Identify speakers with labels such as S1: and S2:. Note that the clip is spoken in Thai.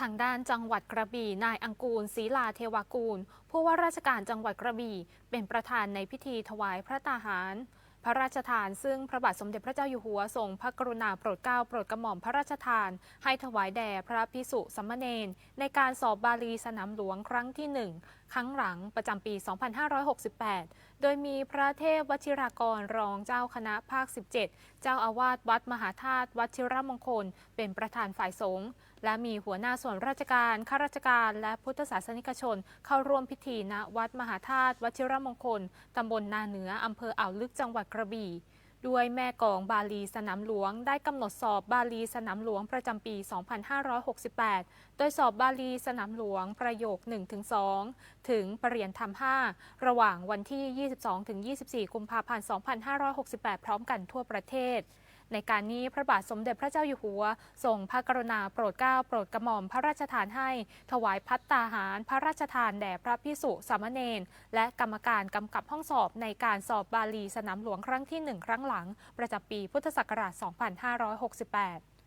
S1: ทางด้านจังหวัดกระบี่นายอังกูลศรีลาเทวากูล ผู้ว่าราชการจังหวัดกระบี่ เป็นประธานในพิธีถวายพระตาหาร ระราชทาน ซึ่งพระบาทสมเด็จพระเจ้าอยู่หัวทรงพระกรุณาโปรดเกล้าโปรดกระหม่อมพระราชทาน ให้ถวายแด่พระพิสุสามเณรในการสอบบาลีสนามหลวงครั้งที่หนึ่งครั้งหลังประจำปี 2568 โดยมีพระเทพวชิรากรรองเจ้าคณะภาค 17 เจ้าอาวาสวัดมหาธาตุวัชิรมงคล เป็นประธานฝ่ายสงฆ์และมีหัวหน้าส่วนราชการ ข้าราชการ และพุทธศาสนิกชน เข้าร่วมพิธีณวัดมหาธาตุวัชิรมงคล ตำบลนาเหนืออำเภออ่าวลึกจังหวัดกระบี่ ด้วยแม่กองบาลีสนามหลวง ได้กำหนดสอบบาลีสนามหลวงประจำปี 2568 โดยสอบบาลีสนามหลวงประโยค 1-2 ถึงปรริยนธรรม 5 ระหว่างวันที่ 22-24 กุมภาพันธ์ 2568 พร้อมกันทั่วประเทศ ในการนี้พระบาทสมเด็จพระเจ้าอยู่หัวทรงพระกรุณาโปรดเกล้าโปรดกระหม่อมพระราชทานให้ ถวายพัตตาหาร พระราชทานแด่พระพิสุสามเณรและกรรมการกำกับห้องสอบในการสอบบาลีสนามหลวงครั้งที่หนึ่งครั้งหลัง ประจำปีพุทธศักราช 2568